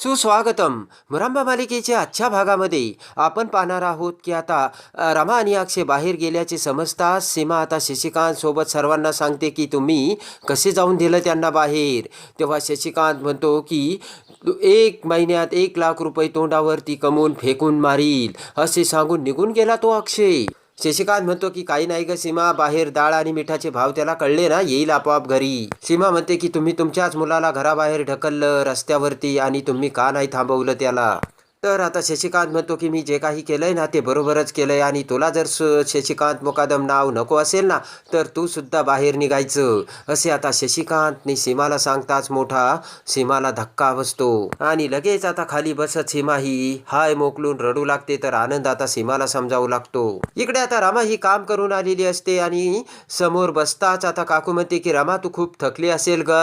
सुस्वागतम. मुरांबा मालिकेच्या आजच्या भागामध्ये आपण पाहणार आहोत की आता रमा आणि अक्षय बाहेर गेल्याचे समजताच सीमा आता शशिकांतसोबत सर्वांना सांगते की तुम्ही कसे जाऊन दिलं त्यांना बाहेर? तेव्हा शशिकांत म्हणतो की एक महिन्यात एक लाख रुपये तोंडावरती कमवून फेकून मारील असे सांगून निघून गेला तो अक्षय शशिकांत म्हणतो की काही नाही ग सीमा बाहेर डाळ आणि मिठाचे भाव त्याला कळले ना येईल आपोआप घरी. सीमा म्हणते की तुम्ही तुमच्याच मुलाला घराबाहेर ढकललं रस्त्यावरती आणि तुम्ही का नाही थांबवलं त्याला? तर आता शशिकांत म्हणतो की मी जे काही केलं आहे ना ते बरोबरच केलं आहे आणि तुला जर स- शशिकांत मुकादम नाव नको असेल ना तर तू सुद्धा बाहेर निघायचं. असे आता शशिकांतने सीमाला सांगताच मोठा सीमाला धक्का बसतो. आणि लगेच आता खाली बसत सीमा ही हाय मोकलून रडू लागते तर आनंद आता सीमाला समजावू लागतो. इकडे आता रमा ही काम करून आलेली असते आणि समोर बसताच आता काकू म्हणते की रमा तू खूप थकली असेल ग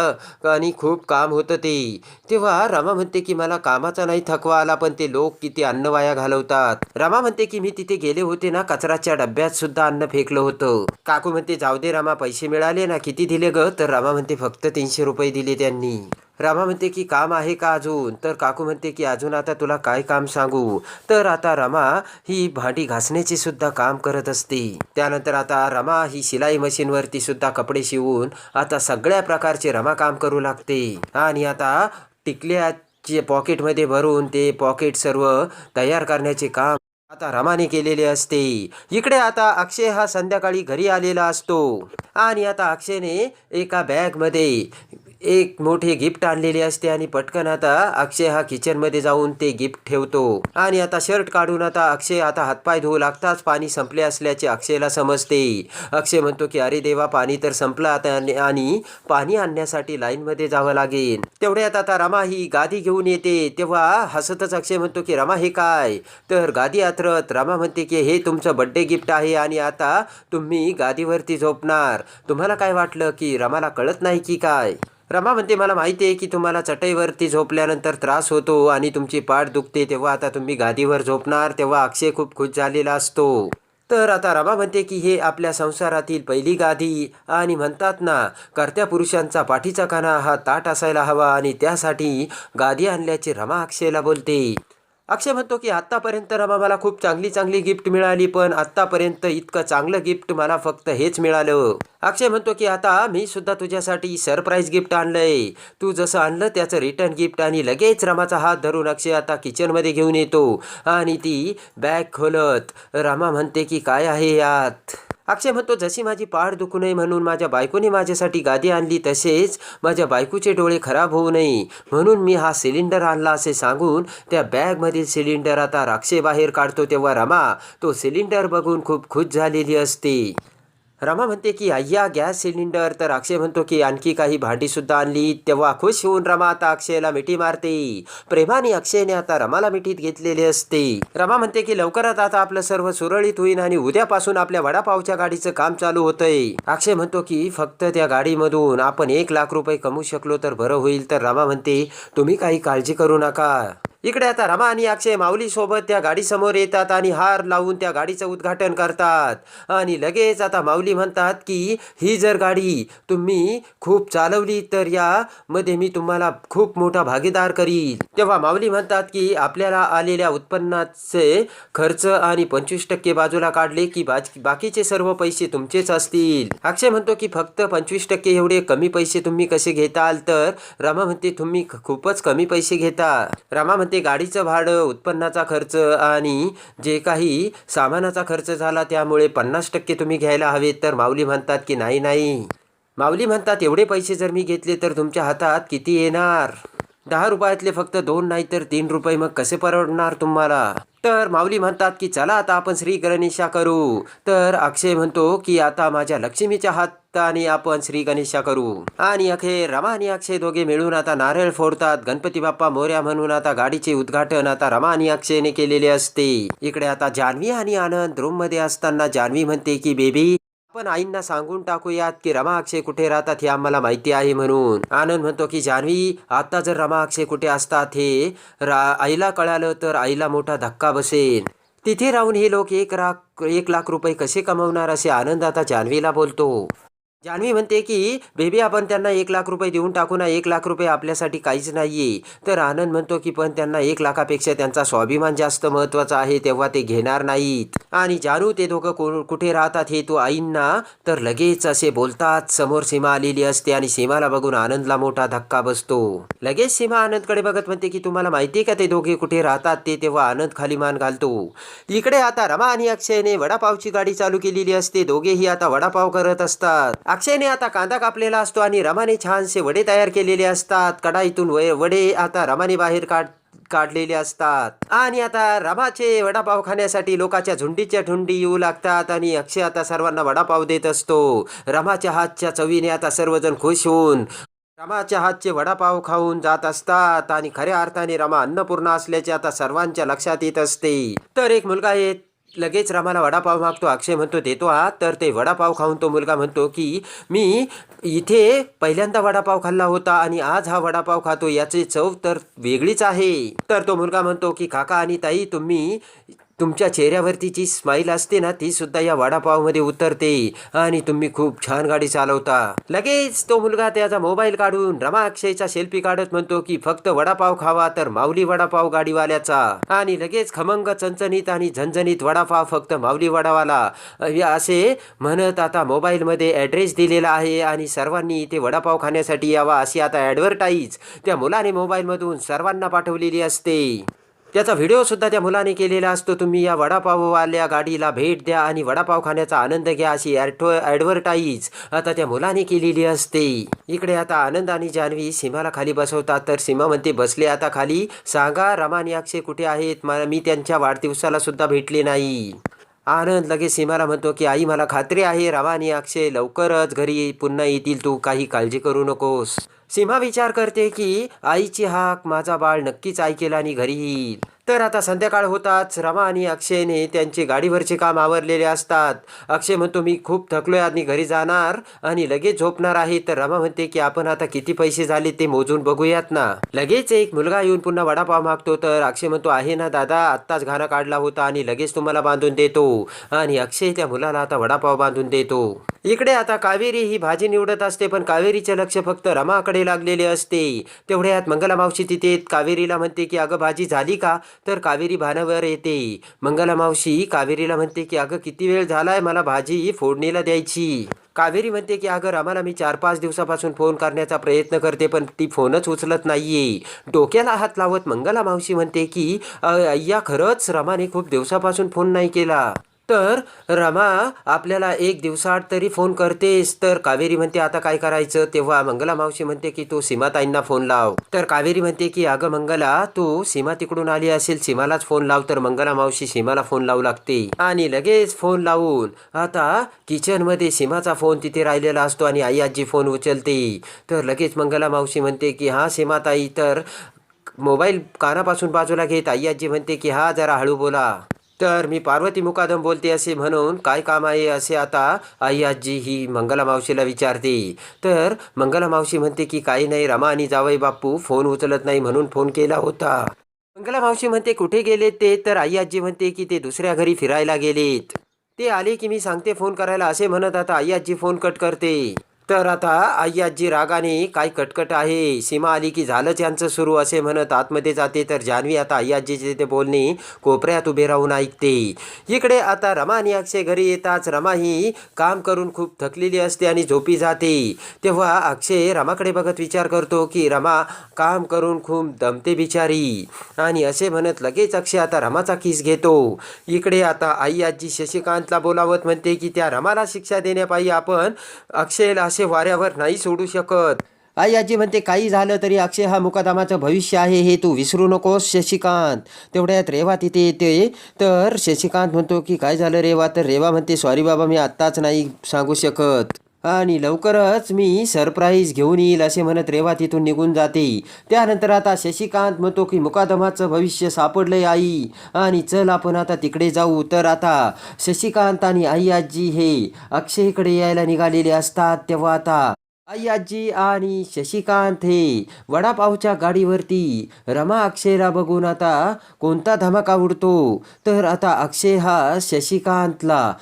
आणि खूप काम होतं ते. तेव्हा रमा म्हणते की मला कामाचा नाही थकवा आला पण ते लोक किती अन्न वाया घालवतात. रमा म्हणते की मी तिथे गेले होते ना कचराच्या डब्यात सुद्धा अन्न फेकलं होतं. काकू म्हणते जाऊ दे रमा पैसे मिळाले ना किती दिले ग? तर रमा म्हणते फक्त तीनशे रुपये दिले त्यांनी. रामा म्हणते की काम आहे का अजून? तर काकू म्हणते की अजून आता तुला काय काम सांगू? तर आता रमा ही भांडी घासण्याचे सुद्धा काम करत असते. त्यानंतर आता रमा ही शिलाई मशीनवरती सुद्धा कपडे शिवून आता सगळ्या प्रकारचे रमा काम करू लागते. आणि आता टिकल्या टिकल्याचे पॉकेटमध्ये भरून ते पॉकेट सर्व तयार करण्याचे काम आता रमाने केलेले असते. इकडे आता अक्षय हा संध्याकाळी घरी आलेला असतो. आणि आता अक्षयने एका बॅगमध्ये एक मोठे गिफ्ट आणलेले असते आणि पटकन आता अक्षय हा किचनमध्ये जाऊन ते गिफ्ट ठेवतो. आणि आता शर्ट काढून आता अक्षय आता हातपाय धुवू लागताच पाणी संपले असल्याचे अक्षयला समजते. अक्षय म्हणतो की अरे देवा पाणी तर संपलं आता आणि- आणि पाणी आणण्यासाठी लाईनमध्ये जावं लागेल. तेवढ्यात आता रमा ही गादी घेऊन येते. तेव्हा हसतच अक्षय म्हणतो की रमा हे काय? तर गादी आथरत रमा म्हणते की हे तुमचं बड्डे गिफ्ट आहे आणि आता तुम्ही गादीवरती झोपणार. तुम्हाला काय वाटलं की रमाला कळत नाही की काय? रमा म्हणते मला माहिती आहे की तुम्हाला चटईवरती झोपल्यानंतर त्रास होतो आणि तुमची पाठ दुखते तेव्हा आता तुम्ही गादीवर झोपणार तेव्हा अक्षय खूप खुश झालेला असतो. तर आता रमा म्हणते की हे आपल्या संसारातील पहिली गादी आणि म्हणतात ना कर्त्या पुरुषांचा पाठीचा काना हा ताट असायला हवा आणि त्यासाठी गादी आणल्याचे रमा अक्षयला बोलते. अक्षय म्हणतो की आत्तापर्यंत रमा मला खूप चांगली चांगली गिफ्ट मिळाली पण आत्तापर्यंत इतकं चांगलं गिफ्ट मला फक्त हेच मिळालं. अक्षय म्हणतो की आता मी सुद्धा तुझ्यासाठी सरप्राईज गिफ्ट आणलंय. तू जसं आणलं त्याचं रिटर्न गिफ्ट आणि लगेच रमाचा हात धरून अक्षय आता किचनमध्ये घेऊन येतो. आणि ती बॅग खोलत रमा म्हणते की काय आहे यात? अक्षय म्हणतो जशी माझी पाठ दुखू नये म्हणून माझ्या बायकोने माझ्यासाठी गादी आणली तसेच माझ्या बायकोचे डोळे खराब होऊ नये म्हणून मी हा सिलेंडर आणला असे सांगून त्या बॅगमधील सिलेंडर आता राक्षे बाहेर काढतो तेव्हा रमा तो सिलेंडर बघून खूप खुश झालेली असते. रमा म्हणते की अय्या गॅस सिलेंडर. तर अक्षय म्हणतो की आणखी काही भांडी सुद्धा आणली. तेव्हा खुश होऊन रमा आता अक्षयला मिठी मारते. प्रेमाने अक्षयने आता रमाला मिठीत घेतलेले असते. रमा म्हणते की लवकरात आता आपलं सर्व सुरळीत होईल आणि उद्यापासून आपल्या वडापावच्या गाडीचं काम चालू होतंय. अक्षय म्हणतो की फक्त त्या गाडीमधून आपण एक लाख रुपये कमवू शकलो तर बरं होईल. तर रमा म्हणते तुम्ही काही काळजी करू नका. इकडे आता रमा आणि अक्षय माऊली सोबत त्या गाडीसमोर येतात आणि हार लावून त्या गाडीचं उद्घाटन करतात. आणि लगेच आता माऊली म्हणतात की ही जर गाडी तुम्ही खूप चालवली तर यामध्ये मी तुम्हाला खूप मोठा भागीदार करील तेव्हा माऊली म्हणतात की आपल्याला आलेल्या उत्पन्नाचे खर्च आणि पंचवीस टक्के बाजूला काढले की बाकीचे सर्व पैसे तुमचेच असतील. अक्षय म्हणतो की फक्त पंचवीस टक्के एवढे कमी पैसे तुम्ही कसे घेताल? तर रमा म्हणते तुम्ही खूपच कमी पैसे घेता. रमा म्हणते गाडीचं भाडं उत्पन्नाचा खर्च आणि जे काही सामानाचा खर्च झाला त्यामुळे पन्नास टक्के तुम्ही घ्यायला हवेत. तर माऊली म्हणतात की नाही नाही. माऊली म्हणतात एवढे पैसे जर मी घेतले तर तुमच्या हातात किती येणार? दहा रुपयातले फक्त दोन नाही तर तीन रुपये. मग कसे परवडणार तुम्हाला? तर माऊली म्हणतात की चला आता आपण श्री गणेशा करू. तर अक्षय म्हणतो की आता माझ्या लक्ष्मीच्या हात आणि आपण श्री गणेशा करू. आणि अखेर रमा आणि अक्षय दोघे मिळून आता नारळ फोडतात. गणपती बाप्पा मोर्या म्हणून आता गाडीचे उद्घाटन आता रमा आणि अक्षयने केलेले असते. इकडे आता जान्हवी आणि आनंद रूममध्ये असताना जान्हवी म्हणते की बेबी आपण आईंना सांगून टाकूयात की रमा अक्षय कुठे राहतात हे आम्हाला माहिती आहे म्हणून. आनंद म्हणतो की जान्हवी आता जर रमा अक्षय कुठे असतात हे रा आईला कळालं तर आईला मोठा धक्का बसेल. तिथे राहून हे लोक एक लाख एक लाख रुपये कसे कमवणार असे आनंद आता जान्हवीला बोलतो. जान्हवी म्हणते की बेबी आपण त्यांना एक लाख रुपये देऊन टाकू ना एक लाख रुपये आपल्यासाठी काहीच नाही तर आनंद म्हणतो की पण त्यांना एक लाखापेक्षा त्यांचा स्वाभिमान जास्त महत्त्वाचा आहे तेव्हा ते घेणार नाहीत. आणि जानू ते दोघं को- कुठे राहतात हे तू आईंना तर लगेच असे बोलतात समोर सीमा आलेली असते आणि सीमाला बघून आनंदला मोठा धक्का बसतो. लगेच सीमा आनंदकडे बघत म्हणते की तुम्हाला माहिती का ते दोघे कुठे राहतात? ते तेव्हा आनंद खाली मान घालतो. इकडे आता रमा आणि अक्षयने वडापावची गाडी चालू केलेली असते. दोघेही आता वडापाव करत असतात. अक्षयने आता कांदा कापलेला असतो आणि रमाने छानसे वडे तयार केलेले असतात. कढाईतून व- वडे आता रमाने बाहेर काढ काढलेले असतात. आणि आता रमाचे वडापाव खाण्यासाठी लोकांच्या झुंडीच्या झुंडी येऊ लागतात आणि अक्षय आता सर्वांना वडापाव देत असतो. रमाच्या हातच्या चवीने आता सर्वजण खुश होऊन रमाच्या हातचे वडापाव खाऊन जात असतात. आणि खऱ्या अर्थाने रमा अन्नपूर्णा असल्याचे आता सर्वांच्या लक्षात येत असते. तर एक मुलगा येत लगेच रामाला वडापाव मागतो अक्षय म्हणतो देतो हा तर ते वडापाव खाऊन तो मुलगा म्हणतो की मी इथे पहिल्यांदा वडापाव खाल्ला होता आणि आज हा वडापाव खातो याची चव तर वेगळीच आहे. तर तो मुलगा म्हणतो की काका आणि ताई तुम्ही तुमच्या चेहऱ्यावरती जी स्माईल असते ना ती सुद्धा या वडापावमध्ये उतरते. आणि तुम्ही खूप छान गाडी चालवता. लगेच तो मुलगा त्याचा मोबाईल काढून रमा अक्षयचा सेल्फी काढत म्हणतो की फक्त वडापाव खावा तर माऊली वडापाव गाडीवाल्याचा. आणि लगेच खमंग चणचणीत आणि झणझणीत वडापाव फक्त माऊली वडावाला. असे म्हणत आता मोबाईलमध्ये ॲड्रेस दिलेला आहे आणि सर्वांनी इथे वडापाव खाण्यासाठी यावा अशी आता ॲडव्हर्टाईज त्या मुलाने मोबाईलमधून सर्वांना पाठवलेली असते. त्याचा व्हिडिओसुद्धा त्या मुलाने केलेला असतो. तुम्ही या वडापाववाल्या गाडीला भेट द्या आणि वडापाव खाण्याचा आनंद घ्या अशी ॲडव्ह ॲडव्हर्टाईज आता त्या मुलाने केलेली असते. इकडे आता आनंद आणि जान्हवी सीमाला खाली बसवतात. तर सीमा म्हणते बसले आता खाली. सांगा रमा आणि अक्षय कुठे आहेत? मी त्यांच्या वाढदिवसाला सुद्धा भेटले नाही. आनंद लगेच सीमाला म्हणतो की आई मला खात्री आहे रवानी अक्षय लवकरच घरी पुन्हा येतील. तू काही काळजी करू नकोस. सीमा विचार करते की आईची हाक माझा बाळ नक्कीच ऐकेल आणि घरी येईल. तर आता संध्याकाळ होताच. रमा आणि अक्षयने त्यांचे गाडीवरचे काम आवरलेले असतात. अक्षय म्हणतो मी खूप थकलोय आणि घरी जाणार आणि लगेच झोपणार आहे. तर रमा म्हणते की आपण आता किती पैसे झाले ते मोजून बघूयात ना. लगेच एक मुलगा येऊन पुन्हा वडापाव मागतो. तर अक्षय म्हणतो आहे ना दादा आत्ताच घाणा काढला होता आणि लगेच तुम्हाला बांधून देतो. आणि अक्षय त्या मुलाला आता वडापाव बांधून देतो. इकडे आता कावेरी ही भाजी निवडत असते पण कावेरीचे लक्ष फक्त रमाकडे लागलेले असते. तेवढ्यात मंगला मावशी तिथे कावेरीला म्हणते की अगं भाजी झाली का? तर कावेरी भानावर येते. मंगला मावशी कावेरीला म्हणते की अगं किती वेळ झालाय मला भाजी फोडणीला द्यायची. कावेरी म्हणते की अगं रामाला मी चार पाच दिवसापासून फोन करण्याचा प्रयत्न करते पण ती फोनच उचलत नाहीये. डोक्याला हात लावत मंगला मावशी म्हणते की अय्या खरंच रमाने खूप दिवसापासून फोन नाही केला. तर रमा आपल्याला एक दिवसाआड तरी फोन करतेस. तर कावेरी म्हणते आता काय करायचं? तेव्हा मंगला मावशी म्हणते की तू सीमाताईंना फोन लाव. तर कावेरी म्हणते की अगं मंगला तू सीमा तिकडून आली असेल सीमालाच फोन लाव. तर मंगला मावशी सीमाला फोन लावू लागते. आणि लगेच फोन लावून आता किचनमध्ये सीमाचा फोन तिथे राहिलेला असतो आणि आई आजी फोन उचलते. तर लगेच मंगला मावशी म्हणते की हा सीमाताई तर मोबाईल कानापासून बाजूला घेत. आई आजी म्हणते की हा जरा हळू बोला. तर मी पार्वती मुकादम बोलते असे म्हणून काय काम आहे असे आता आई आजी ही मंगला मावशीला विचारते. तर मंगला मावशी म्हणते की काही नाही रमा आणि जावई बाप्पू फोन उचलत नाही म्हणून फोन केला होता. मंगला मावशी म्हणते कुठे गेलेत ते? तर आई आजी म्हणते की ते दुसऱ्या घरी फिरायला गेलेत. ते आले की मी सांगते फोन करायला असे म्हणत आता आई आजी फोन कट करते. तर आता आई आजी रागाने काय कटकट आहे? सीमा आली की झालंच यांचं सुरू असे म्हणत आतमध्ये जाते. तर जान्हवी आता आई आजीचे ते बोलणे कोपऱ्यात उभे राहून ऐकते. इकडे आता रमा आणि अक्षय घरी येताच रमा ही काम करून खूप थकलेली असते आणि झोपी जाते. तेव्हा अक्षय रमाकडे बघत विचार करतो की रमा काम करून खूप दमते बिचारी. आणि असे म्हणत लगेच अक्षय आता रमाचा किस घेतो. इकडे आता आई आजी शशिकांतला बोलावत म्हणते की त्या रमाला शिक्षा देण्यापायी आपण अक्षयला असे वाऱ्यावर नाही सोडू शकत. आई आजी म्हणते काही झालं तरी अक्षय हा मुकादामाचं भविष्य आहे हे तू विसरू नकोस शशिकांत. तेवढ्यात रेवा तिथे येते. तर शशिकांत म्हणतो की काय झालं रेवा? तर रेवा म्हणते सॉरी बाबा मी आत्ताच नाही सांगू शकत. आणि लवकरच मी सरप्राईज घेऊन येईल असे म्हणत रेवा तिथून निघून जाते. त्यानंतर आता शशिकांत म्हणतो की मुकादमाचं भविष्य सापडलंय आई. आणि चल आपण आता तिकडे जाऊ. तर आता शशिकांत आणि आई आजी हे अक्षयकडे यायला निघालेले असतात. तेव्हा आता आई आजी आणि शशिकांत हे वडापावच्या गाडीवरती रमा अक्षयला बघून आता कोणता धमाका उडतो. तर आता अक्षय हा शशिकांतला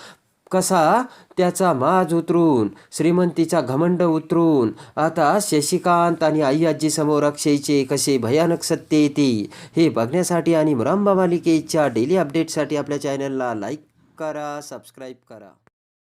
कसा? त्याचा माज उतरून श्रीमंतीचा घमंड उतरून. आता शशिकांत आणि आई आजी समोर अक्षयचे कसे भयानक सत्य येते हे बघण्यासाठी आणि मुरांबा मालिकेच्या डेली अपडेटसाठी आपल्या चॅनलला लाईक करा सबस्क्राईब करा.